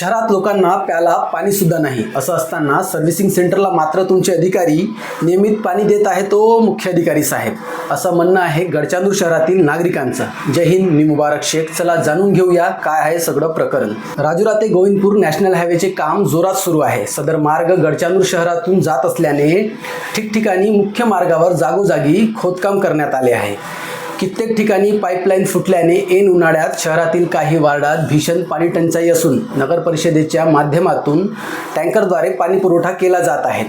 शहरात लोकांना प्याला पाणी सुद्धा नाही. असं असताना सर्व्हिसिंग सेंटरला मात्र तुमचे अधिकारी नियमित पाणी देत आहे तो मुख्य अधिकारी साहेब. असं म्हणणं आहे गडचांदूर शहरातील नागरिकांचं. जय हिंद मी मुबारक शेख. चला जाणून घेऊया काय आहे सगळं प्रकरण. राजुरा ते गोविंदपूर नॅशनल हायवेचे काम जोरात सुरू आहे. सदर मार्ग गडचांदूर शहरातून जात असल्याने ठिकठिकाणी मुख्य मार्गावर जागोजागी खोदकाम करण्यात आले आहे. कित्येक ठिकाणी पाईपलाईन फुटल्याने ऐन उन्हाळ्यात शहरातील काही वार्डात भीषण पाणी टंचाई असून नगर परिषदेच्या माध्यमातून टँकरद्वारे पाणी पुरवठा केला जात आहे.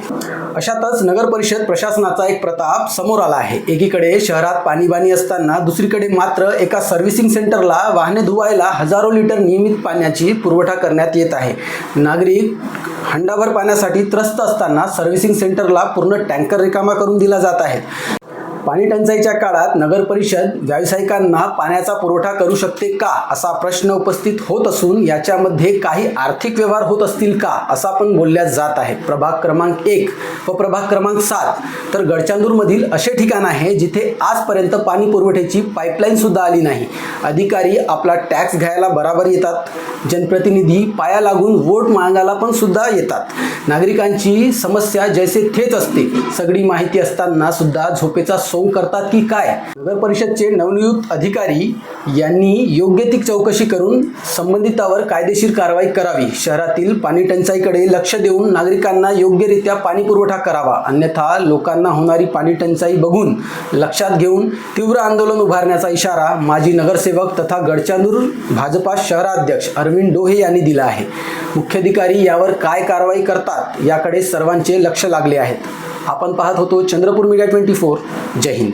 अशातच नगर परिषद प्रशासनाचा एक प्रताप समोर आला आहे. एकीकडे शहरात पाणीबाणी असताना दुसरीकडे मात्र एका सर्व्हिसिंग सेंटरला वाहने धुवायला हजारो लिटर नियमित पाण्याची पुरवठा करण्यात येत आहे. नागरिक हंडाभर पाण्यासाठी त्रस्त असताना सर्व्हिसिंग सेंटरला पूर्ण टँकर रिकामा करून दिला जात आहे. पाणी टंचाईच्या काळात नगर परिषद व्यावसायिकांना पाण्याचा पुरवठा करू शकते का असा प्रश्न उपस्थित होत असून याच्यामध्ये काही आर्थिक व्यवहार होत असतील का असा पण बोलल्या जात आहे प्रभाग क्रमांक एक व प्रभाग क्रमांक सात. तर गडचांदूरमधील असे ठिकाण आहे जिथे आजपर्यंत पाणी पुरवठ्याची पाईपलाईन सुद्धा आली नाही. अधिकारी आपला टॅक्स घ्यायला बराबर येतात. जनप्रतिनिधी पाया लागून वोट मागायला पण सुद्धा येतात. नागरिकांची समस्या जैसे थेच असते. सगळी माहिती असताना सुद्धा झोपेचा सोंग करतात की काय? नगर परिषदचे नवनियुक्त अधिकारी यांनी योग्य ती चौकशी करून संबंधितावर कायदेशीर कारवाई करावी. शहरातील पाणी टंचाईकडे लक्ष देऊन नागरिकांना योग्यरित्या पाणी पुरवठा करावा. अन्यथा लोकांना होणारी पाणी टंचाई बघून लक्षात घेऊन तीव्र आंदोलन उभारण्याचा इशारा माजी नगरसेवक तथा गडचांदूर भाजपा शहराध्यक्ष अरविंद डोहे यांनी दिला आहे. मुख्याधिकारी यावर काय कारवाई करतात याकडे सर्वांचे लक्ष लागले आहेत. आपण पाहत होतो चंद्रपूर मीडिया ट्वेंटी फोर जय हिंद.